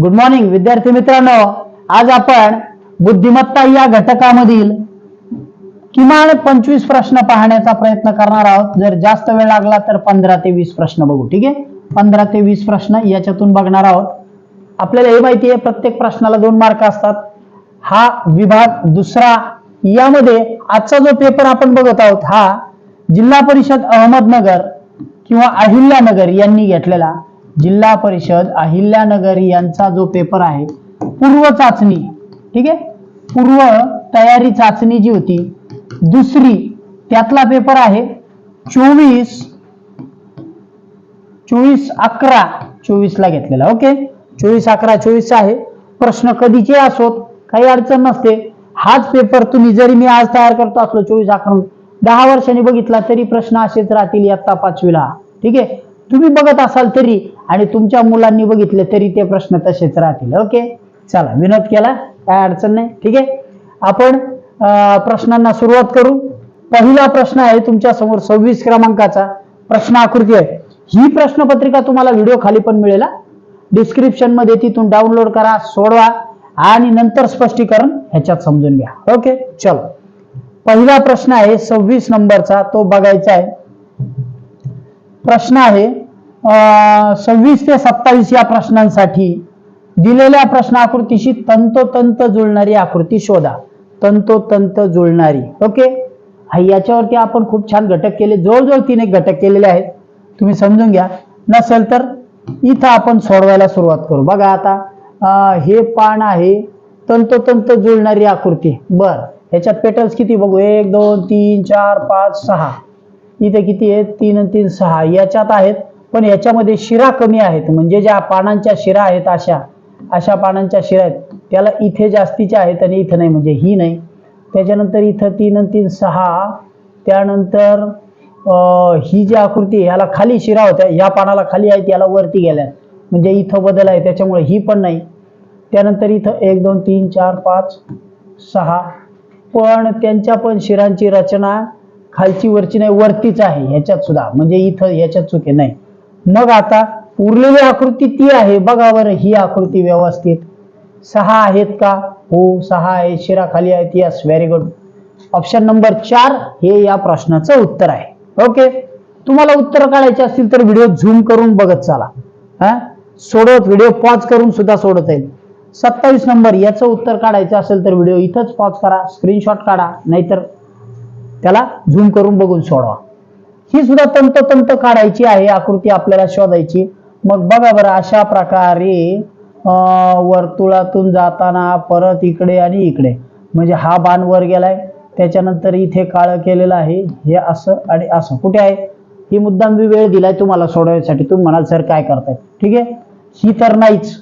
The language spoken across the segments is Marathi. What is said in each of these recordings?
गुड मॉर्निंग विद्यार्थी मित्रांनो. आज आपण बुद्धिमत्ता या घटकामधील किमान पंचवीस प्रश्न पाहण्याचा प्रयत्न करणार आहोत. जर जास्त वेळ लागला तर पंधरा ते वीस प्रश्न बघू ठीक आहे? पंधरा ते वीस प्रश्न याच्यातून बघणार आहोत. आपल्याला हे माहिती आहे प्रत्येक प्रश्नाला दोन मार्क असतात. हा विभाग दुसरा यामध्ये आजचा जो पेपर आपण बघत आहोत हा जिल्हा परिषद अहमदनगर किंवा अहिल्यानगर यांनी घेतलेला. जिल्हा परिषद अहिल्यानगर यांचा जो पेपर आहे पूर्व चाचणी ठीक आहे? पूर्व तयारी चाचणी जी होती दुसरी त्यातला पेपर आहे चोवीस चोवीस अकरा चोवीस ला घेतलेला ओके चोवीस अकरा चोवीस आहे. प्रश्न कधीचे असोत? काही अडचण नसते. हाच पेपर तुम्ही जरी मी आज तयार करतो असलो चोवीस अकरा दहा वर्षांनी बघितला तरी प्रश्न असेच राहतील इयत्ता पाचवीला. ठीक आहे? तुम्ही बघत असाल तरी आणि तुमच्या मुलांनी बघितले तरी ते प्रश्न तसेच राहतील ओके चला विनोद केला काय अडचण नाही ठीक आहे? आपण प्रश्नांना सुरुवात करू. पहिला प्रश्न आहे तुमच्यासमोर सव्वीस क्रमांकाचा प्रश्न आकृती आहे. ही प्रश्नपत्रिका तुम्हाला व्हिडिओ खाली पण मिळेल डिस्क्रिप्शनमध्ये तिथून डाउनलोड करा सोडवा आणि नंतर स्पष्टीकरण ह्याच्यात समजून घ्या ओके चलो. पहिला प्रश्न आहे सव्वीस नंबरचा तो बघायचा आहे. प्रश्न आहे सव्वीस ते सत्तावीस या प्रश्नांसाठी दिलेल्या प्रश्न आकृतीशी तंतोतंत जुळणारी आकृती शोधा. तंतोतंत जुळणारी. ओके? हा याच्यावरती आपण खूप छान घटक केले. जवळजवळ तीन एक घटक केलेले आहेत. तुम्ही समजून घ्या. नसेल तर इथं आपण सोडवायला सुरुवात करू. बघा आता आ, हे पान आहे. तंतोतंत जुळणारी आकृती. बर. ह्याच्यात पेटल्स किती बघू? एक दोन तीन चार पाच सहा. इथे किती आहेत? तीन आणि तीन सहा. याच्यात आहेत पण याच्यामध्ये शिरा कमी आहेत. म्हणजे ज्या पानांच्या शिरा आहेत अशा अशा पानांच्या शिरा आहेत त्याला इथे जास्तीच्या आहेत आणि इथं नाही. म्हणजे ही नाही. त्याच्यानंतर इथं तीन आणि तीन सहा. त्यानंतर ही जी आकृती ह्याला खाली शिरा होत्या. ह्या पानाला खाली आहेत याला वरती गेल्या म्हणजे इथं बदल आहे त्याच्यामुळे ही पण नाही. त्यानंतर इथं एक दोन तीन चार पाच सहा. पण त्यांच्या पण शिरांची रचना खालची वरची नाही वरतीच आहे. ह्याच्यात सुद्धा. म्हणजे इथं ह्याच्यात चुके नाही. मग आता उरलेली आकृती ती आहे बघा बरं ही आकृती व्यवस्थित. सहा आहेत का? हो सहा आहे. शिरा खाली आहेत. Yes very good option number चार हे या प्रश्नाचं उत्तर आहे. ओके तुम्हाला उत्तर काढायचे असतील तर व्हिडिओ झूम करून बघत चाला. हा? सोडवत व्हिडिओ पॉज करून सुद्धा सोडत येईल. सत्तावीस नंबर याचं उत्तर काढायचं असेल तर व्हिडिओ इथंच पॉज करा स्क्रीनशॉट काढा नाहीतर त्याला झूम करून बघून सोडवा. ही सुद्धा तंतोतंत काढायची आहे आकृती आपल्याला शोधायची. मग बघा बरं अशा प्रकारे वर्तुळातून जाताना परत इकडे आणि इकडे. म्हणजे हा बाण वर गेलाय त्याच्यानंतर इथे काळं केलेलं आहे हे असं आणि असं. कुठे आहे? ही मुद्दाम मी वेळ दिलाय तुम्हाला सोडवण्यासाठी. तुम्ही म्हणाल सर काय करताय? ठीक आहे? ही तर नाहीच.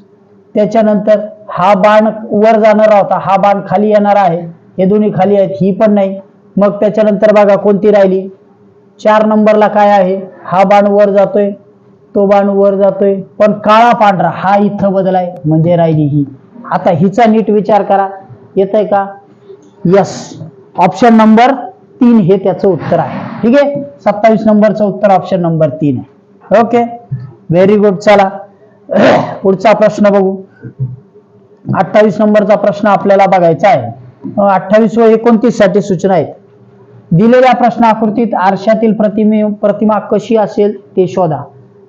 त्याच्यानंतर हा बाण वर जाणारा होता. हा बाण खाली येणार आहे. हे दोन्ही खाली आहेत. ही पण नाही. मग त्याच्यानंतर बघा कोणती राहिली? चार नंबरला काय आहे? हा बाण वर जातोय तो बाण वर जातोय. पण काळा पांढरा हा इथं बदलाय म्हणजे राहिली ही. आता हिचा नीट विचार करा. येत आहे का? यस ऑप्शन नंबर तीन हे त्याचं उत्तर आहे. ठीक आहे? सत्तावीस नंबरचं उत्तर ऑप्शन नंबर तीन आहे. ओके व्हेरी गुड चला. पुढचा प्रश्न बघू. अठ्ठावीस नंबरचा प्रश्न आपल्याला बघायचा आहे. अठ्ठावीस व एकोणतीससाठी सूचना आहेत. दिलेल्या प्रश्न आकृतीत आरशातील प्रतिमे प्रतिमा कशी असेल ते शोधा.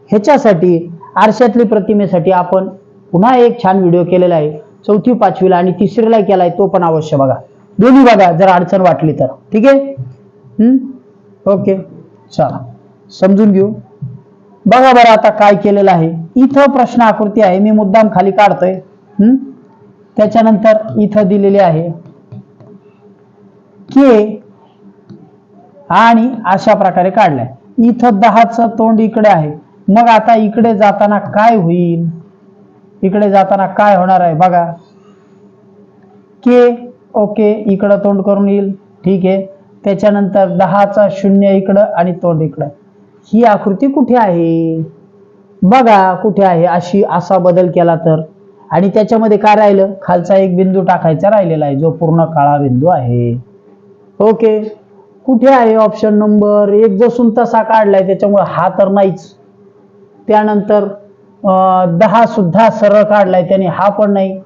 ह्याच्यासाठी आरशातली प्रतिमेसाठी आपण पुन्हा एक छान व्हिडिओ केलेला आहे. चौथी पाचवीला आणि तिसरीला केलाय तो पण अवश्य बघा. दोन्ही बघा जर अडचण वाटली तर. ठीक आहे? हम्म ओके. चला. समजून घेऊ. बघा बरं आता काय केलेलं आहे. इथं प्रश्न आकृती आहे. मी मुद्दाम खाली काढतोय. हम्म त्याच्यानंतर इथं दिलेले आहे. के आणि अशा प्रकारे काढलाय. इथं दहाचं तोंड इकडे आहे. मग आता इकडे जाताना काय होईल? इकडे जाताना काय होणार आहे? बघा. के ओके इकडं तोंड करून येईल. ठीक आहे. त्याच्यानंतर दहाचा शून्य इकडं आणि तोंड इकडं. ही आकृती कुठे आहे? बघा कुठे आहे. अशी असा बदल केला तर. आणि त्याच्यामध्ये काय राहिलं? खालचा एक बिंदू टाकायचा राहिलेला आहे जो पूर्ण काळा बिंदू आहे. ओके. कुठे आहे ऑप्शन नंबर एक जसून तसा काढलाय त्याच्यामुळे हा तर नाहीच. त्यानंतर दहा सुद्धा सरळ काढलाय त्याने हा पण नाही.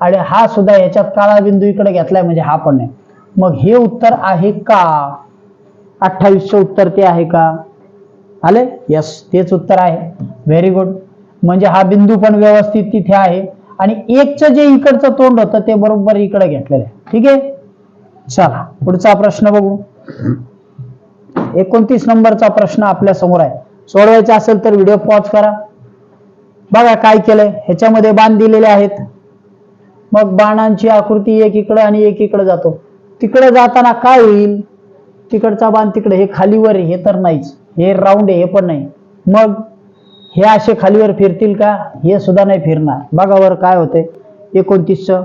आणि हा सुद्धा याच्यात काळा बिंदू इकडे घेतलाय म्हणजे हा पण नाही. मग हे उत्तर आहे का? अठ्ठावीसचं उत्तर ते आहे का? आले? यस तेच उत्तर आहे. व्हेरी गुड म्हणजे हा बिंदू पण व्यवस्थित तिथे आहे. आणि एकचं जे इकडचं तोंड होतं ते बरोबर इकडे घेतलेलं आहे. ठीक आहे? चला पुढचा प्रश्न बघू. एकोणतीस नंबरचा प्रश्न आपल्यासमोर आहे. सोडवायचा असेल तर व्हिडिओ पॉज करा. बघा काय केलंय. ह्याच्यामध्ये बाण दिलेले आहेत. मग बाणांची आकृती एक इकडं आणि एक इकडे जातो. तिकडे जाताना काय होईल? तिकडचा बाण तिकडे हे खालीवर आहे हे तर नाहीच. हे राऊंड आहे हे पण नाही. मग हे असे खालीवर फिरतील का? हे सुद्धा नाही फिरणार. बघा काय होतंय. एकोणतीसचं.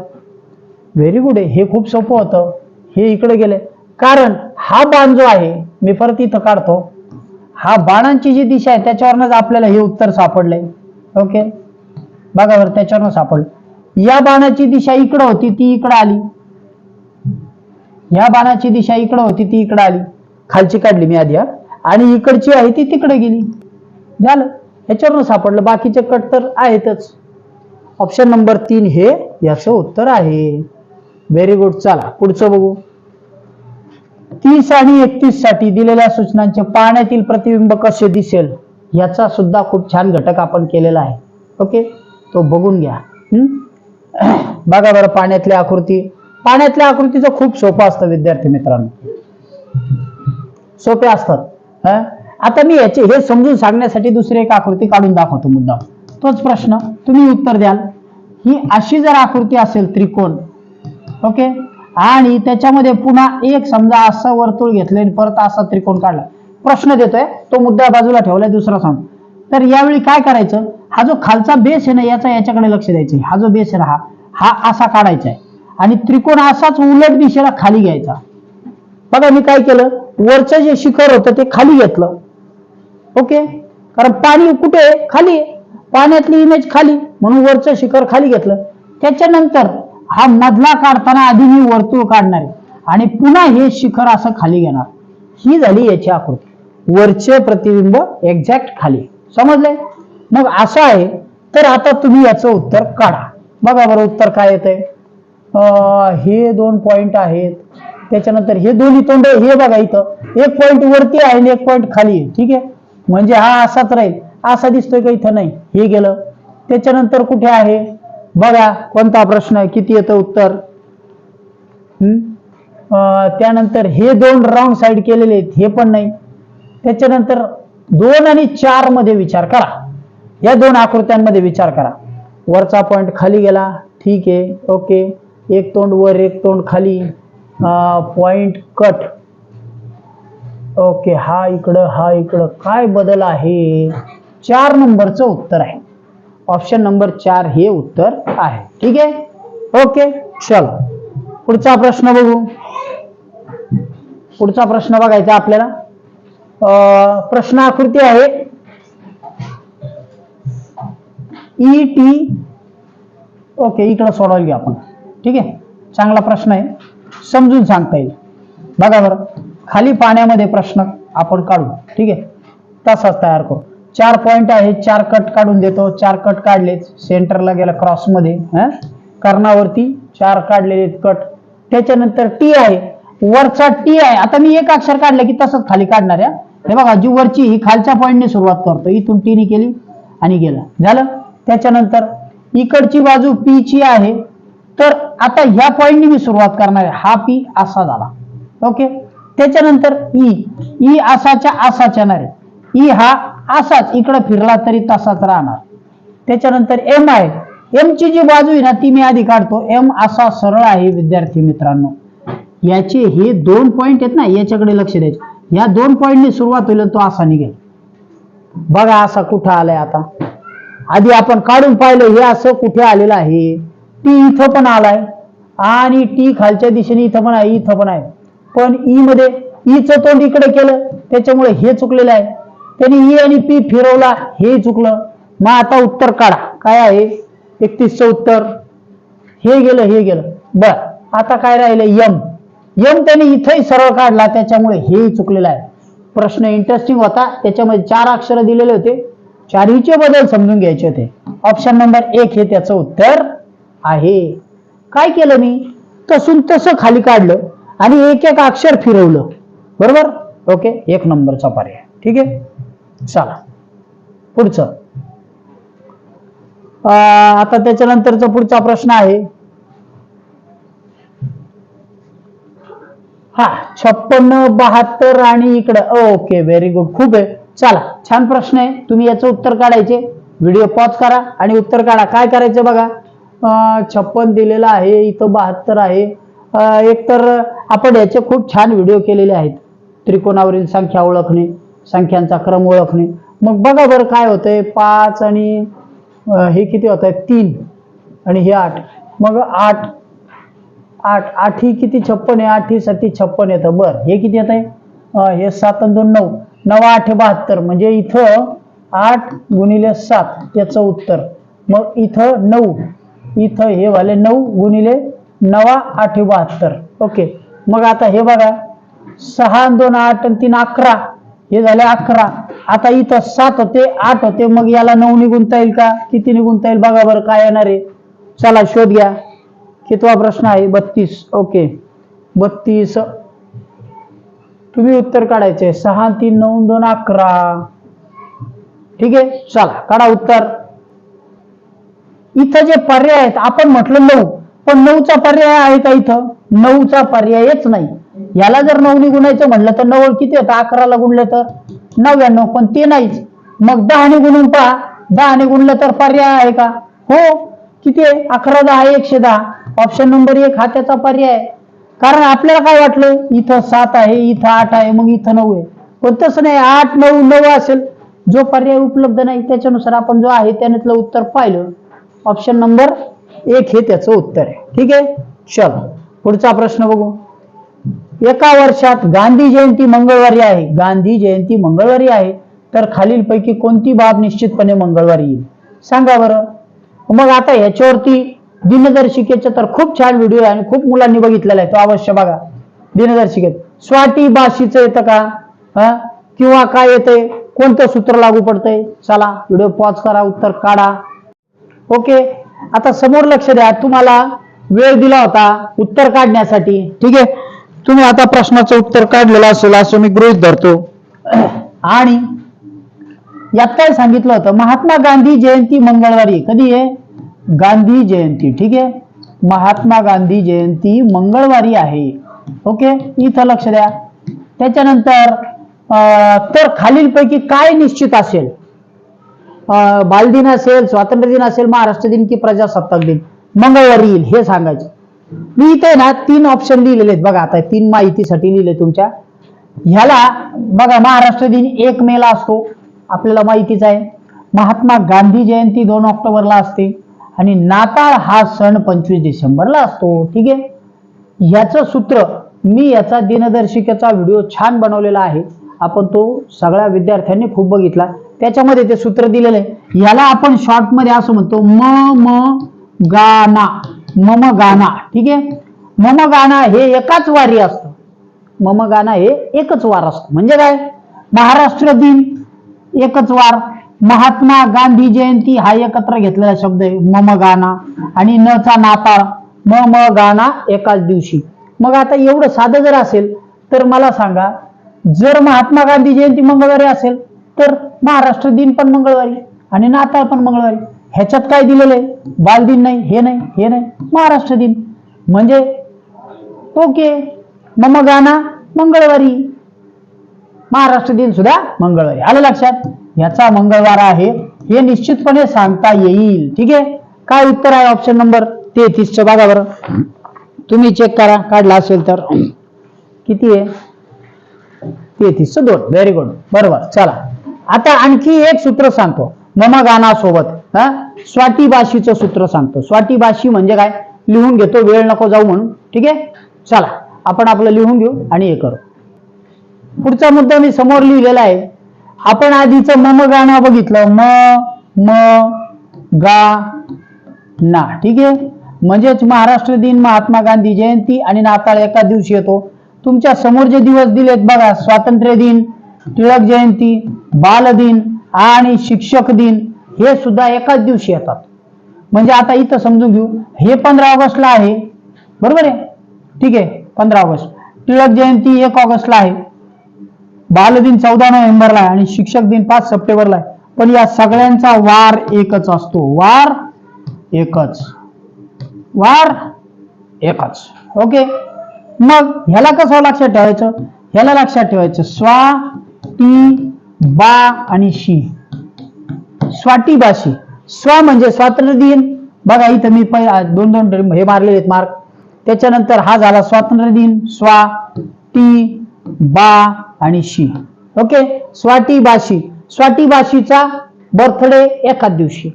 व्हेरी गुड आहे. हे खूप सोपं होतं. हे इकडे गेले. कारण हा बाण जो आहे मी परत इथं काढतो. हा बाणांची जी दिशा आहे त्याच्यावरनच आपल्याला हे उत्तर सापडलंय. ओके? बघा बरं त्याच्यावरनं सापडलं. या बाणाची दिशा इकडं होती ती इकडं आली. या बाणाची दिशा इकडं होती ती इकडं आली. खालची काढली मी आधी आणि इकडची आहे ती तिकडे गेली. झालं. ह्याच्यावरनं सापडलं. बाकीचे कट तर आहेतच. ऑप्शन नंबर तीन हे याचं उत्तर आहे. व्हेरी गुड चला पुढचं बघू. तीस आणि एकतीससाठी दिलेल्या सूचनांचे पाण्यातील प्रतिबिंब कसे दिसेल याचा सुद्धा खूप छान घटक आपण केलेला आहे. ओके तो बघून घ्या. बघा बरं पाण्यातल्या आकृती. पाण्यातल्या आकृतीचं खूप सोपं असतं विद्यार्थी मित्रांनो. सोपे असतात. आता मी याचे हे समजून सांगण्यासाठी दुसरी एक आकृती काढून दाखवतो मुद्दा तोच प्रश्न. तुम्ही उत्तर द्याल. ही अशी जर आकृती असेल त्रिकोण ओके? आणि त्याच्यामध्ये पुन्हा एक समजा असं वर्तुळ घेतलं आणि परत असा त्रिकोण काढला. प्रश्न देतोय तो मुद्दा बाजूला ठेवलाय दुसरा सांग. तर यावेळी काय करायचं? हा जो खालचा बेस आहे ना याचा याच्याकडे लक्ष द्यायचं. हा जो बेस आहे ना हा हा असा काढायचा आहे. आणि त्रिकोण असाच उलट दिशेला खाली घ्यायचा. बघा मी काय केलं? वरचं जे शिखर होतं ते खाली घेतलं. ओके? कारण पाणी कुठे? खाली. पाण्यातली इमेज खाली. म्हणून वरचं शिखर खाली घेतलं. त्याच्यानंतर हा मधला काढताना आधी मी वर्तुळ काढणार आहे. आणि पुन्हा हे शिखर असं खाली घेणार. ही झाली याची आकृती. वरचे प्रतिबिंब एक्झॅक्ट खाली. समजले? मग असं आहे. तर आता तुम्ही याचं उत्तर काढा. बघा बरं उत्तर काय येतंय. आहे हे दोन पॉइंट आहेत. त्याच्यानंतर हे दोन्ही तोंड हे बघा इथं. एक पॉइंट वरती आहे आणि एक पॉइंट खाली आहे. ठीक आहे? म्हणजे हा असाच राहील. असा दिसतोय का इथं नाही? हे गेलं. त्याच्यानंतर कुठे आहे? बघा कोणता प्रश्न आहे? किती येतं उत्तर? हम्म? त्यानंतर हे दोन रॉंग साईड केलेले आहेत हे पण नाही. त्याच्यानंतर दोन आणि चारमध्ये विचार करा. या दोन आकृत्यांमध्ये विचार करा. वरचा पॉइंट खाली गेला. ठीक आहे. ओके. एक तोंड वर एक तोंड खाली. Point cut okay. हा इकडं हा इकडं. काय बदल आहे? चार नंबरचं उत्तर आहे. ऑप्शन नंबर चार हे उत्तर आहे. ठीक आहे? ओके चल. पुढचा प्रश्न बघू. पुढचा प्रश्न बघायचा आपल्याला. अं, प्रश्न आकृती आहे. ई टी ओके इकडं सोडवायला घेऊ आपण. ठीक आहे? चांगला प्रश्न आहे. समजून सांगता येईल. बघा बरं. खाली पाण्यामध्ये प्रश्न आपण काढू. ठीक आहे? तसाच तयार करू. चार पॉइंट आहे चार कट काढून देतो. चार कट काढलेच सेंटरला गेला क्रॉसमध्ये. कर्णावरती चार काढलेले कट त्याच्यानंतर टी आहे. वरचा टी आहे. आता मी एक अक्षर काढलं की तसंच खाली काढणार आहे. हे बघा जी वरची ही खालच्या पॉईंटने सुरुवात करतो. इथून टीने केली आणि गेला. झालं? त्याच्यानंतर इकडची बाजू पी ची आहे. तर आता ह्या पॉईंटने मी सुरुवात करणार आहे. हा पी असा झाला. ओके त्याच्यानंतर ई ई असाच्या आसाच्या नारे ई e हा असाच इकडं फिरला तरी तसाच राहणार. त्याच्यानंतर एम आय एम ची जी बाजू आहे ना ती मी आधी काढतो. एम असा सरळ आहे विद्यार्थी मित्रांनो. याचे हे दोन पॉईंट आहेत ना याच्याकडे लक्ष द्यायचं. या दोन पॉईंटने सुरुवात होईल तो असा निघेल. बघा असा कुठं आलाय आता. आधी आपण काढून पाहिलं हे असं कुठे आलेलं आहे? टी इथं पण आलाय. आणि टी खालच्या दिशेने इथं पण आहे इथं पण आहे. पण ई मध्ये e ईचं तोंड इकडे केलं त्याच्यामुळे हे चुकलेलं आहे. त्यांनी ई आणि पी फिरवला हे चुकलं. मग आता उत्तर काढा. काय आहे? एकतीसचं उत्तर. हे गेलं हे गेलं. बर. आता काय राहिलं? यम. यम त्याने इथंही सरळ काढला त्याच्यामुळे हेही चुकलेलं आहे. प्रश्न इंटरेस्टिंग होता. त्याच्यामध्ये चार अक्षर दिलेले होते. चारीचे बदल समजून घ्यायचे होते. ऑप्शन नंबर एक हे त्याचं उत्तर आहे. काय केलं मी? तसून तसं खाली काढलं आणि एक एक अक्षर फिरवलं. बरोबर? ओके. एक नंबरचा पर्याय. ठीक आहे? चला. पुढचं. आता त्याच्यानंतरचा पुढचा प्रश्न आहे. हा छप्पन्न बहात्तर आणि इकडं. ओके व्हेरी गुड खूप आहे. चला छान प्रश्न आहे. तुम्ही याचं उत्तर काढायचे. व्हिडिओ पॉज करा आणि उत्तर काढा. काय करायचं बघा? छप्पन दिलेलं आहे इथं बहात्तर आहे. एक एकतर आपण याचे खूप छान व्हिडिओ केलेले आहेत. त्रिकोणावरील संख्या ओळखणे. संख्यांचा क्रम ओळखणे. मग बघा बरं काय होतंय. पाच आणि हे किती होत आहे तीन आणि हे आठ. मग आठ आठ आठ ही किती छप्पन आहे? आठ ही सती छप्पन येतं. बर हे किती येत आहे हे सात आणि दोन नऊ. नऊ आठ बहात्तर. म्हणजे इथं आठ गुणिले सात याचं उत्तर. मग इथं नऊ. इथं हे वाले नऊ गुणिले नवा आठ बहात्तर. ओके. मग आता हे बघा. सहा दोन आठ आणि तीन अकरा. हे झाले अकरा. आता इथं सात होते आठ होते मग याला नऊ निघूनता येईल का? किती निघूनता येईल बघा बरं काय येणार आहे. चला शोध घ्या. कितवा प्रश्न आहे? बत्तीस. ओके. बत्तीस. तुम्ही उत्तर काढायचे. सहा तीन नऊ दोन अकरा. ठीक आहे? चला काढा उत्तर. इथं जे पर्याय आहेत आपण म्हटलं नऊ. पण नऊचा पर्याय आहे का इथं? नऊचा पर्यायच नाही. याला जर नऊ गुणायचं म्हटलं तर नऊ किती होतं? अकराला गुणलं तर नव्याण्णव पण ते नाहीच. मग दहाने गुणून पहा. दहाने गुणलं तर पर्याय आहे का? हो. किती आहे? अकरा दहा एकशे दहा. ऑप्शन नंबर एक हा त्याचा पर्याय आहे. कारण आपल्याला काय वाटलं? इथं सात आहे इथं आठ आहे मग इथं नऊ आहे. पण तसं नाही. आठ नऊ नऊ असेल. जो पर्याय उपलब्ध नाही त्याच्यानुसार आपण जो आहे त्यानेतलं उत्तर पाहिलं. ऑप्शन नंबर एक हे त्याचं उत्तर आहे. ठीक आहे? चल. पुढचा प्रश्न बघू. एका वर्षात गांधी जयंती मंगळवारी आहे. गांधी जयंती मंगळवारी आहे. तर खालीलपैकी कोणती बाब निश्चितपणे मंगळवारी येईल? सांगा बरं. मग आता ह्याच्यावरती दिनदर्शिकेचे तर खूप छान व्हिडिओ आहे आणि खूप मुलांनी बघितलेला आहे. तो अवश्य बघा. दिनदर्शिकेत. स्वाटी बाशीचं येतं का? हा? किंवा काय येतंय? कोणतं सूत्र लागू पडतंय? चला व्हिडिओ पॉज करा उत्तर काढा. ओके? आता समोर लक्ष द्या. तुम्हाला वेळ दिला होता. उत्तर काढण्यासाठी. ठीक आहे? तुम्ही आता प्रश्नाचं उत्तर काढलेलं असेल असं मी गृहित धरतो. आणि यात काय सांगितलं होतं? महात्मा गांधी जयंती मंगळवारी. कधी आहे? गांधी जयंती. ठीक आहे? महात्मा गांधी जयंती मंगळवारी आहे. ओके? इथं लक्ष द्या. त्याच्यानंतर अं, तर खालीलपैकी काय निश्चित असेल? अं, बालदिन असेल स्वातंत्र्य दिन असेल महाराष्ट्र दिन की प्रजासत्ताक दिन? मंगळवारी येईल हे सांगायचं. मी इथे ना तीन ऑप्शन लिहिलेले आहेत. बघा आता तीन माहितीसाठी लिहिले तुमच्या. ह्याला बघा महाराष्ट्र दिन एक मेला असतो. आपल्याला माहितीच आहे. महात्मा गांधी जयंती दोन ऑक्टोबरला असते. आणि नाताळ हा सण पंचवीस डिसेंबरला असतो. ठीक आहे? याचं सूत्र मी याचा दिनदर्शिकेचा व्हिडिओ छान बनवलेला आहे. आपण तो सगळ्या विद्यार्थ्यांनी खूप बघितला. त्याच्यामध्ये ते सूत्र दिलेलं आहे. याला आपण शॉर्टमध्ये असं म्हणतो म म गाना मम गाना ठीक आहे? मम गाना हे एकाच वारी असतं. मम गाना हे एकच वार असतं. म्हणजे काय? महाराष्ट्र दिन एकच वार. महात्मा गांधी जयंती हा एकत्र घेतलेला शब्द आहे मम गाना आणि न चा नाताळ मम गाना एकाच दिवशी. मग आता एवढं साधं जर असेल तर मला सांगा जर महात्मा गांधी जयंती मंगळवारी असेल तर महाराष्ट्र दिन पण मंगळवारी आणि नाताळ पण मंगळवारी. ह्याच्यात काय दिलेलं आहे? बालदिन नाही हे नाही हे नाही. महाराष्ट्र दिन. म्हणजे ओके. मम गाना मंगळवारी. महाराष्ट्र दिन सुद्धा मंगळवारी. आलं लक्षात? याचा मंगळवार आहे. हे निश्चितपणे सांगता येईल. ठीक आहे? काय उत्तर आहे ऑप्शन नंबर तेहतीसच्या बघा बरं तुम्ही चेक करा. काढला असेल तर. किती आहे? तेहतीसचं दोन. व्हेरी गुड बरोबर. चला. आता आणखी एक सूत्र सांगतो. मम गाना सोबत. हा? स्वाटी भाषीचं सूत्र सांगतो. स्वाटी भाषी म्हणजे काय? लिहून घेतो वेळ नको जाऊ म्हणून. ठीक आहे? चला आपण आपलं लिहून घेऊ आणि हे करू. पुढचा मुद्दा मी समोर लिहिलेला आहे. आपण आधीचं मम गाणं बघितलं. म म गा ना. ठीक आहे? म्हणजेच महाराष्ट्र दिन महात्मा गांधी जयंती आणि नाताळ एका दिवशी येतो. तुमच्यासमोर जे दिवस दिलेत बघा स्वातंत्र्य दिन टिळक जयंती बाल दिन आणि शिक्षक दिन. हे सुद्धा एकाच दिवशी येतात. म्हणजे आता इथं समजून घेऊ हे पंधरा ऑगस्टला आहे. बरोबर आहे? ठीक आहे पंधरा ऑगस्ट. टिळक जयंती एक ऑगस्टला आहे. बालदिन चौदा नोव्हेंबरला आहे आणि शिक्षक दिन पाच सप्टेंबरला आहे. पण या सगळ्यांचा वार एकच असतो. वार एकच. वार एकच. ओके? मग ह्याला कसं लक्षात ठेवायचं? ह्याला लक्षात ठेवायचं स्वा टी बा आणि शी. स्वाटी भाषी. स्व म्हणजे स्वातंत्र्य दिन. बघा इथं मी दोन दोन हे मारले आहेत मार्क त्याच्यानंतर हा झाला स्वातंत्र्य दिन. स्वा टी बा आणि शी. ओके? स्वाटी बाशी स्वाटी बर्थडे एकाच दिवशी.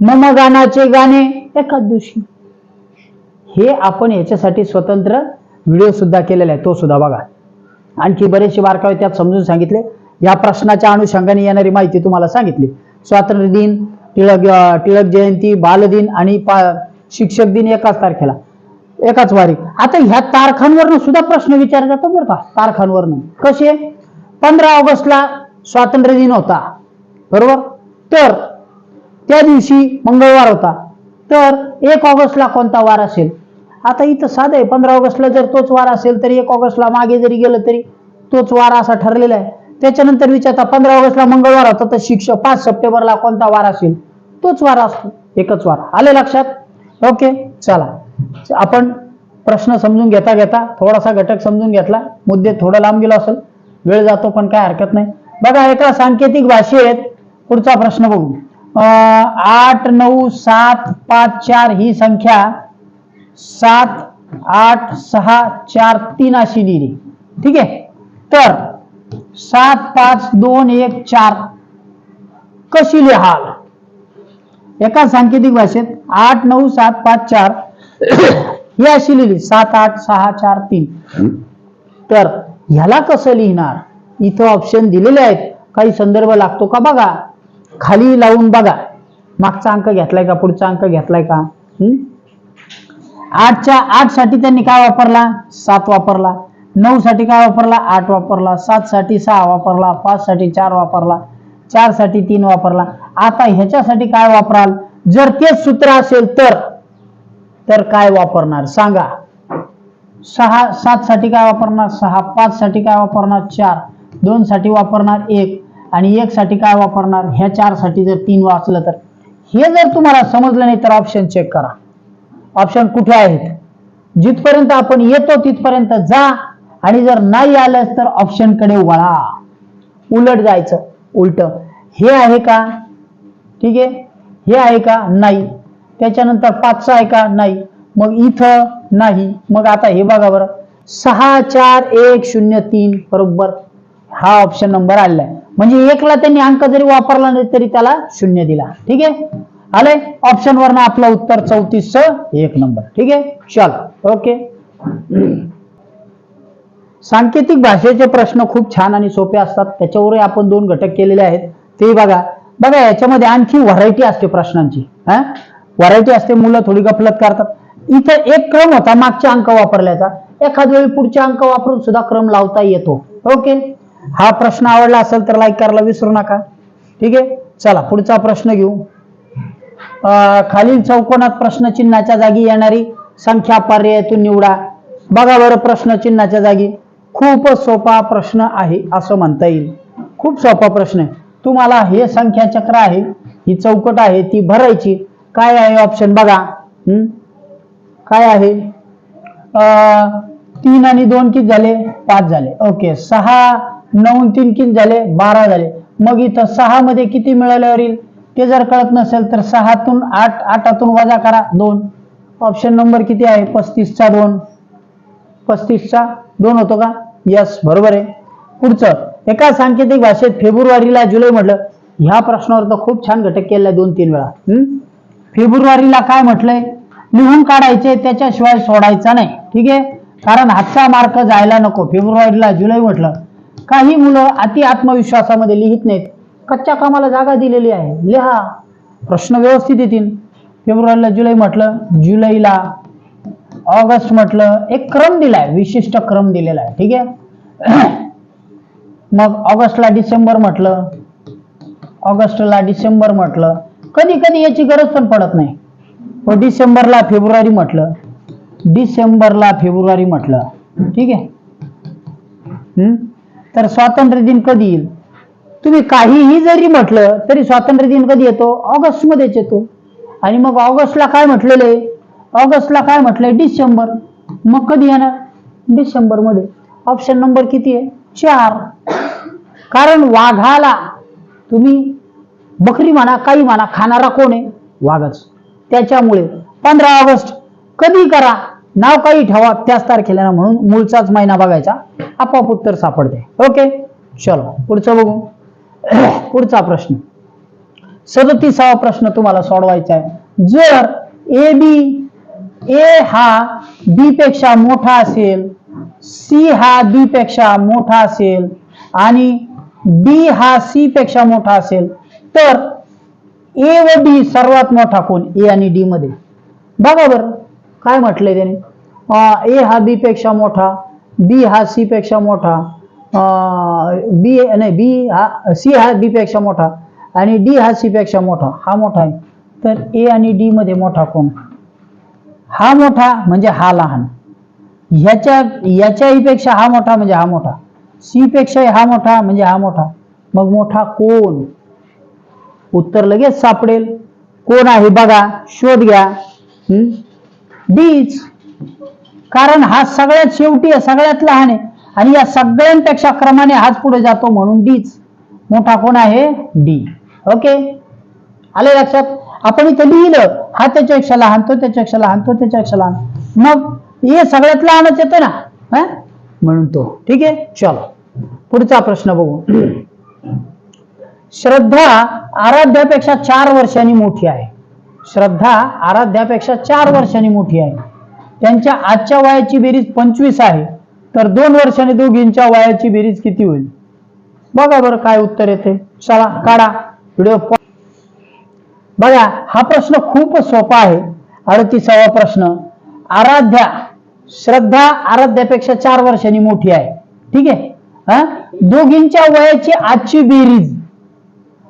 मम गानाचे गाणे एकाच दिवशी. हे आपण याच्यासाठी स्वतंत्र व्हिडिओ सुद्धा केलेला आहे. तो सुद्धा बघा. आणखी बरेचसे बारकावे त्यात समजून सांगितले. या प्रश्नाच्या अनुषंगाने येणारी माहिती तुम्हाला सांगितली. स्वातंत्र्य दिन टिळक टिळक जयंती बालदिन आणि पा- शिक्षक दिन एकाच तारखेला. एकाच वारी आता ह्या तारखांवरनं सुद्धा प्रश्न विचारला जातो बरं का? तारखांवरनं. कसे? पंधरा ऑगस्टला स्वातंत्र्य दिन होता. बरोबर? तर त्या दिवशी मंगळवार होता. तर एक ऑगस्टला कोणता वार असेल? आता इथं साधं आहे. पंधरा ऑगस्टला जर तोच वार असेल तर एक ऑगस्टला मागे जरी गेलं तरी तोच वार असा ठरलेला आहे. त्याच्यानंतर विचारता पंधरा ऑगस्टला मंगळवार होता तर शिक्षक पाच सप्टेंबरला कोणता वार असेल? तोच वार असतो एकच वार. आले लक्षात? ओके चला. आपण प्रश्न समजून घेता घेता थोडासा घटक समजून घेतला. मुद्दे थोडं लांब गेलो असेल. वेळ जातो पण काय हरकत नाही. बघा एका सांकेतिक भाषेत पुढचा प्रश्न बघू. अं, आठ नऊ सात पाच चार ही संख्या सात आठ सहा चार तीन अशी लिहिली ठीक आहे? तर सात पाच दोन एक चार. कशी लिहाल? एका सांकेतिक भाषेत आठ नऊ सात पाच चार. ही अशी लिहिली. सात आठ सहा चार तीन. तर ह्याला कसं लिहिणार? इथं ऑप्शन दिलेले आहेत. काही संदर्भ लागतो का बघा? खाली लावून बघा. मागचा अंक घेतलाय का? पुढचा अंक घेतलाय का? हम्म? आठच्या आठसाठी त्यांनी काय वापरला? सात वापरला. नऊ साठी काय वापरला? आठ वापरला. सात साठी सहा वापरला. पाच साठी चार वापरला. चारसाठी तीन वापरला. आता ह्याच्यासाठी काय वापराल? जर तेच सूत्र असेल तर तर काय वापरणार? सांगा. सहा सात साठी काय वापरणार? सहा. पाच साठी काय वापरणार? चार. दोन साठी वापरणार? एक. आणि एक साठी काय वापरणार? ह्या चारसाठी जर तीन वाचलं तर. हे जर तुम्हाला समजलं नाही तर ऑप्शन चेक करा. ऑप्शन कुठे आहेत? जिथपर्यंत आपण येतो तिथपर्यंत जा. आणि जर नाही आलंच तर ऑप्शनकडे वळा. उलट जायचं उलट. हे आहे का? ठीक आहे? हे आहे का? नाही. त्याच्यानंतर पाचचं आहे का? नाही. मग इथं नाही. मग आता हे बघा बरं. सहा चार एक शून्य तीन. बरोबर? हा ऑप्शन नंबर आलेला आहे म्हणजे एकला त्यांनी अंक जरी वापरला नाही तरी त्याला शून्य दिला. ठीक आहे? आले ऑप्शन वरनं आपलं उत्तर चौतीस एक नंबर ठीक आहे? चल. ओके सांकेतिक भाषेचे प्रश्न खूप छान आणि सोपे असतात. त्याच्यावरही आपण दोन घटक केलेले आहेत. ते बघा. बघा याच्यामध्ये आणखी व्हरायटी असते प्रश्नांची. हा? व्हरायटी असते मुलं थोडी गफलत करतात. इथं एक क्रम होता मागच्या अंक वापरल्याचा. एखाद वेळी पुढच्या अंक वापरून सुद्धा क्रम लावता येतो. ओके? हा प्रश्न आवडला असेल तर लाईक करायला विसरू नका. ठीक आहे? चला पुढचा प्रश्न घेऊ. अं, खालील चौकोनात प्रश्नचिन्हाच्या जागी येणारी संख्या पर्यायातून निवडा. बघा बरं प्रश्नचिन्हाच्या जागी. खूपच सोपा प्रश्न आहे असं म्हणता येईल. खूप सोपा प्रश्न आहे. तुम्हाला हे संख्या चक्र आहे ही चौकट आहे ती भरायची. काय आहे ऑप्शन बघा. काय आहे? तीन आणि दोन किती झाले? पाच झाले. ओके. सहा नऊ तीन किती झाले? बारा झाले. मग इथं सहा मध्ये किती मिळाल्यावर येईल? ते जर कळत नसेल तर सहातून आठ आठातून वजा करा. दोन. ऑप्शन नंबर किती आहे? पस्तीसचा दोन. पस्तीसचा दोन होतो का? यस बरोबर आहे. पुढचं एका सांकेतिक भाषेत फेब्रुवारीला जुलै म्हटलं ह्या प्रश्नावर तर खूप छान घटक केलेला दोन तीन वेळा. हम्म? फेब्रुवारीला काय म्हटलंय? लिहून काढायचे त्याच्याशिवाय सोडायचा नाही. ठीक आहे? कारण हातचा मार्क जायला नको. फेब्रुवारीला जुलै म्हटलं. काही मुलं अति आत्मविश्वासामध्ये लिहित नाहीत. कच्च्या कामाला जागा दिलेली आहे. लिहा. प्रश्न व्यवस्थित येतील. फेब्रुवारीला जुलै म्हटलं जुलैला ऑगस्ट म्हटलं एक क्रम दिलाय विशिष्ट क्रम दिलेला आहे ठीक आहे? मग ऑगस्टला डिसेंबर म्हटलं ऑगस्टला डिसेंबर म्हटलं कधी कधी याची गरज पण पडत नाही. व डिसेंबरला फेब्रुवारी म्हटलं डिसेंबरला फेब्रुवारी म्हटलं ठीक आहे? हम्म? तर स्वातंत्र्य दिन कधी येईल? तुम्ही काहीही जरी म्हटलं तरी स्वातंत्र्य दिन कधी येतो? ऑगस्ट मध्येच येतो. आणि मग ऑगस्टला काय म्हटलेलं आहे? ऑगस्टला काय म्हटलंय? डिसेंबर. मग कधी येणार? डिसेंबरमध्ये ऑप्शन नंबर किती आहे? चार. कारण वाघाला तुम्ही बकरी म्हणा काही म्हणा खाणारा कोण आहे? वाघच. त्याच्यामुळे पंधरा ऑगस्ट. कधी करा? नाव काही ठेवा त्याच तारखेला ना म्हणून मूळचाच महिना बघायचा. आपोआप उत्तर सापडते. ओके चलो पुढचं बघू. पुढचा प्रश्न. सदतीसावा प्रश्न तुम्हाला सोडवायचा आहे. जर ए बी ए हा बी पेक्षा मोठा असेल सी हा बी पेक्षा मोठा असेल आणि डी हा सी पेक्षा मोठा असेल. तर ए व डी सर्वात मोठा कोण? ए आणि डी मध्ये. बघा बरं काय म्हटलंय त्याने? ए हा बी पेक्षा मोठा बी हा सी पेक्षा मोठा बी नाही बी हा सी हा डी पेक्षा मोठा आणि डी हा सी पेक्षा मोठा. हा मोठा आहे. तर ए आणि डी मध्ये मोठा कोण? हा मोठा म्हणजे हा लहान. ह्याच्या याच्याही पेक्षा हा मोठा म्हणजे हा मोठा. सी पेक्षा हा मोठा म्हणजे हा मोठा. मग मोठा कोण? उत्तर लगेच सापडेल. कोण आहे? बघा शोध घ्या. हम्म? डीच. कारण हा सगळ्यात शेवटी आहे सगळ्यात लहान आहे. आणि या सगळ्यांपेक्षा क्रमाने हाच पुढे जातो म्हणून डीच. मोठा कोण आहे? डी. ओके? आले लक्षात? आपण इथं लिहिलं हा त्याच्यापेक्षा लहान तो त्याच्यापेक्षा लहान तो त्याच्यापेक्षा लहान. मग हे सगळ्यात लहानच येतं ना? हा? म्हणून तो. ठीक आहे? चलो. पुढचा प्रश्न बघू. श्रद्धा आराध्यापेक्षा चार वर्षांनी मोठी आहे. श्रद्धा आराध्यापेक्षा चार वर्षांनी मोठी आहे. त्यांच्या आजच्या वयाची बेरीज पंचवीस आहे. तर दोन वर्षांनी दोघींच्या वयाची बेरीज किती होईल? बघा बरं काय उत्तर येते. चला काढा. व्हिडिओ बघा हा प्रश्न खूप सोपा आहे. अडतीसावा प्रश्न. आराध्या श्रद्धा आराध्यापेक्षा चार वर्षांनी मोठी आहे. ठीक आहे? हा? दोघींच्या वयाची आजची बेरीज.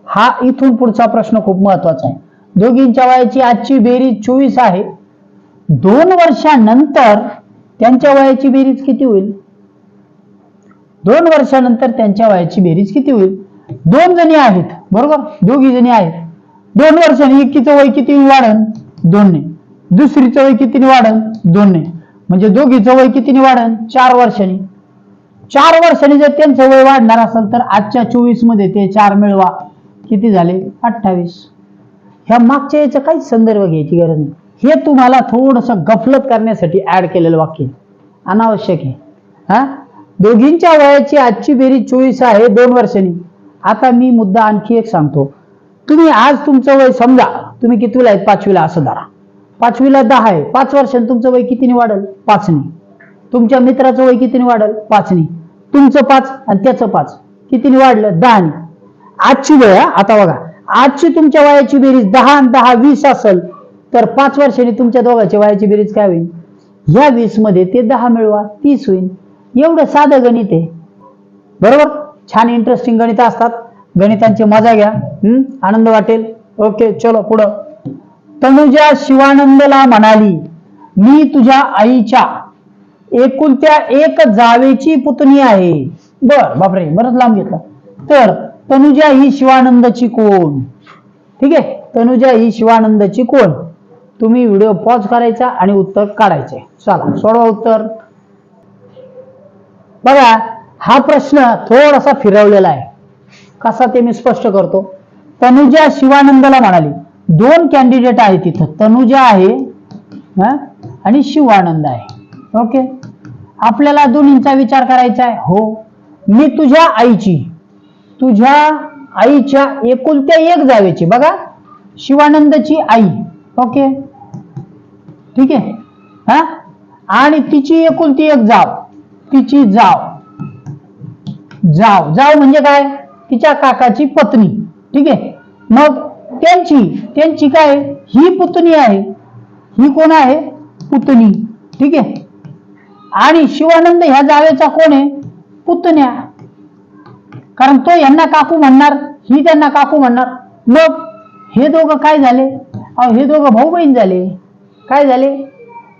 हा इथून पुढचा प्रश्न खूप महत्त्वाचा आहे. दोघींच्या वयाची आजची बेरीज चोवीस आहे. दोन वर्षानंतर त्यांच्या वयाची बेरीज किती होईल? दोन वर्षानंतर त्यांच्या वयाची बेरीज किती होईल? दोन जणी आहेत बरोबर? दोघी जणी आहेत. दोन वर्षांनी एकीचं वय किती वाढन? दोनने. दुसरीचं वय कितीने वाढन? दोनने. म्हणजे दोघीचं वय कितीने वाढन? चार वर्षांनी. चार वर्षांनी जर त्यांचं वय वाढणार असेल तर आजच्या चोवीसमध्ये ते चार मिळवा. किती झाले? अठ्ठावीस. ह्या मागच्या याचा काहीच संदर्भ घ्यायची गरज नाही. हे तुम्हाला थोडस गफलत करण्यासाठी ऍड केलेलं वाक्य अनावश्यक आहे. हा? दोघींच्या वयाची आजची बेरीज चोवीस आहे दोन वर्षांनी. आता मी मुद्दा आणखी एक सांगतो. तुम्ही आज तुमचं वय समजा तुम्ही कितवीला आहेत? पाचवीला असं धरा. पाचवीला दहा आहे पाच वर्षांनी तुमचं वय कितीने वाढेल? पाचने. तुमच्या मित्राचं वय कितीने वाढेल? पाचने. तुमचं पाच आणि त्याचं पाच. कितीने वाढलं? दहाने. आजची वेळ आता बघा. आजची तुमच्या वयाची बेरीज दहा आणि दहा वीस असेल तर पाच वर्षांनी तुमच्या दोघांच्या वयाची बेरीज काय होईल? ह्या वीसमध्ये ते दहा मिळवा तीस होईल. एवढं साधं गणित आहे. बरोबर? छान इंटरेस्टिंग गणित असतात. गणितांची मजा घ्या. हम्म आनंद वाटेल. ओके चलो पुढं. तनुजा शिवानंदला म्हणाली मी तुझ्या आईच्या एकुलत्या एक जावेची पुतणी आहे. बर बापरे बरंच लांब घेतला. तर तनुजा ही शिवानंदची कोण? ठीक आहे तनुजा ही शिवानंदची कोण? तुम्ही व्हिडिओ पॉज करायचा आणि उत्तर काढायचे. चला सोडवा उत्तर. बघा हा प्रश्न थोडासा फिरवलेला आहे. कसा ते मी स्पष्ट करतो. तनुजा शिवानंदला म्हणाली दोन कॅन्डिडेट आहेत तिथं. तनुजा आहे आणि शिवानंद आहे. ओके आपल्याला दोन्हींचा विचार करायचा आहे. हो. मी तुझ्या आईची तुझ्या आईच्या एकुलत्या एक जावेची बघा शिवानंदची आई. ओके ठीक आहे? हा? आणि तिची एकुलती एक जाव. तिची जाव. जाव. जाव म्हणजे काय? तिच्या काकाची पत्नी. ठीक आहे? मग त्यांची त्यांची काय? ही पुतणी आहे. ही कोण आहे? पुतणी. ठीक आहे? आणि शिवानंद ह्या जावेचा कोण आहे? पुतण्या. कारण तो यांना काकू म्हणणार ही त्यांना काकू म्हणणार. मग हे दोघं काय झाले? अहो हे दोघं भाऊ बहीण झाले. काय झाले?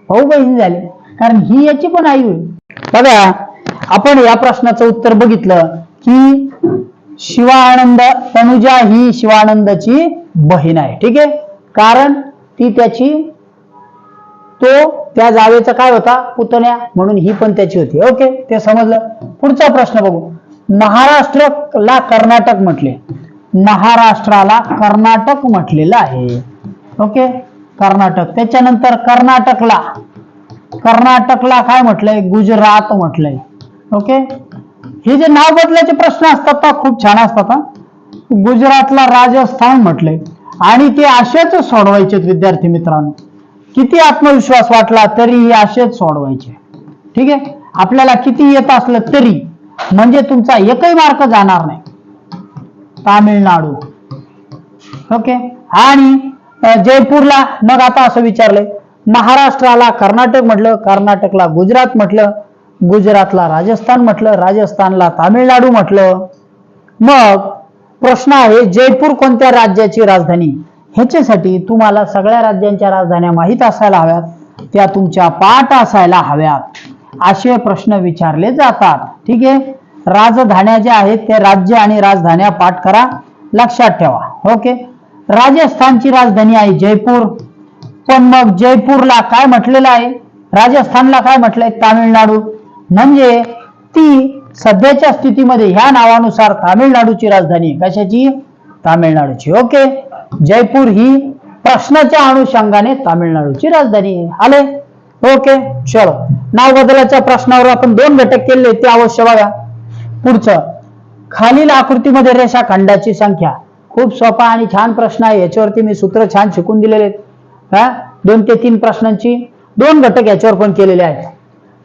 भाऊ बहीण झाले. कारण ही याची पण आई होईल बघा आपण या प्रश्नाचं उत्तर बघितलं की शिवानंद तनुजा ही शिवानंदची बहीण आहे. ठीक आहे? कारण ती त्याची तो त्या जावेचा काय होता? पुतण्या म्हणून ही पण त्याची होती. ओके? ते समजलं? पुढचा प्रश्न बघू. महाराष्ट्रला कर्नाटक म्हटले. महाराष्ट्राला कर्नाटक म्हटलेलं आहे. ओके? कर्नाटक. त्याच्यानंतर कर्नाटकला. कर्नाटकला काय म्हटलंय? गुजरात म्हटलंय. ओके? हे जे नाव बदलायचे प्रश्न असतात खूप छान असतात गुजरातला राजस्थान म्हटले. आणि ते असेच सोडवायचे विद्यार्थी मित्रांनो. किती आत्मविश्वास वाटला तरी हे असेच सोडवायचे. ठीक आहे? आपल्याला किती येत असलं तरी म्हणजे तुमचा एकही मार्क जाणार नाही. तामिळनाडू. ओके? आणि जयपूरला मग आता असं विचारलंय. महाराष्ट्राला कर्नाटक म्हटलं कर्नाटकला गुजरात म्हटलं गुजरातला राजस्थान म्हटलं राजस्थानला तामिळनाडू म्हटलं. मग प्रश्न आहे जयपूर कोणत्या राज्याची राजधानी? ह्याच्यासाठी तुम्हाला सगळ्या राज्यांच्या राजधान्या माहीत असायला हव्यात त्या तुमच्या पाठ असायला हव्यात. असे प्रश्न विचारले जातात. ठीक आहे? राजधान्या ज्या आहेत त्या राज्य आणि राजधान्या पाठ करा लक्षात ठेवा. ओके? राजस्थानची राजधानी आहे जयपूर. पण मग जयपूरला काय म्हटलेलं आहे? राजस्थानला काय म्हटलंय? तामिळनाडू. म्हणजे ती सध्याच्या स्थितीमध्ये ह्या नावानुसार तामिळनाडूची राजधानी कशाची? तामिळनाडूची. ओके जयपूर ही प्रश्नाच्या अनुषंगाने तामिळनाडूची राजधानी आहे. आले? ओके चलो. नाव बदलाच्या प्रश्नावर आपण दोन घटक केले ते अवश्य बघा. पुढचं खालील आकृतीमध्ये रेषाखंडाची संख्या. खूप सोपा आणि छान प्रश्न आहे. याच्यावरती मी सूत्र छान शिकून दिलेले आहेत. हा? दोन ते तीन प्रश्नांची दोन घटक याच्यावर पण केलेले आहेत.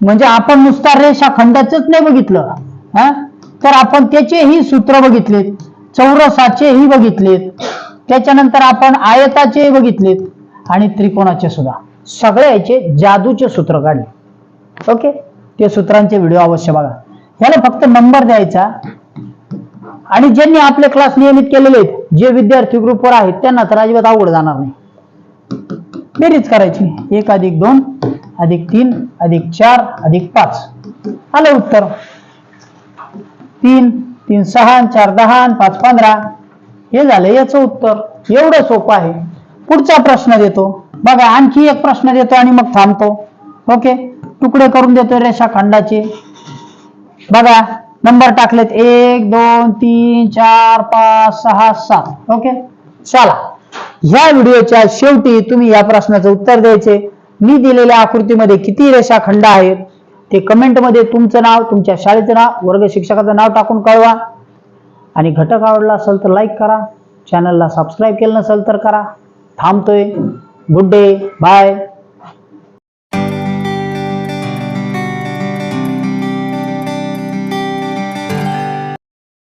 म्हणजे आपण नुसता रेषा खंडाच नाही बघितलं हा? तर आपण त्याचेही सूत्र बघितलेत चौरसाचेही बघितलेत. त्याच्यानंतर आपण आयताचे बघितलेत आणि त्रिकोणाचे सुद्धा. सगळे याचे जादूचे सूत्र काढले. ओके? ते सूत्रांचे व्हिडिओ अवश्य बघा. याला फक्त नंबर द्यायचा. आणि ज्यांनी आपले क्लास नियमित केलेले आहेत जे विद्यार्थी ग्रुपवर आहेत त्यांना तर अजिबात अवघड जाणार नाही. बेरीज करायची. एक अधिक दोन अधिक तीन अधिक चार अधिक पाच. आलं उत्तर. तीन तीन सहा चार दहा पाच पंधरा. हे झालं याचं उत्तर. एवढं सोपं आहे. पुढचा प्रश्न देतो. बघा आणखी एक प्रश्न देतो आणि मग थांबतो. ओके? तुकडे करून देतो रेषाखंडाचे बघा नंबर टाकलेत. एक दोन तीन चार पाच सहा सात. ओके? चला. ह्या व्हिडिओच्या शेवटी तुम्ही या प्रश्नाचं उत्तर द्यायचे. मी दिलेल्या आकृतीमध्ये किती रेषाखंड आहेत ते कमेंटमध्ये तुमचं नाव तुमच्या शाळेचं नाव वर्ग शिक्षकाचं नाव टाकून कळवा. आणि घटक आवडला असेल तर लाईक करा. चॅनलला सबस्क्राईब केलं नसेल तर करा. थांबतोय. Good day bye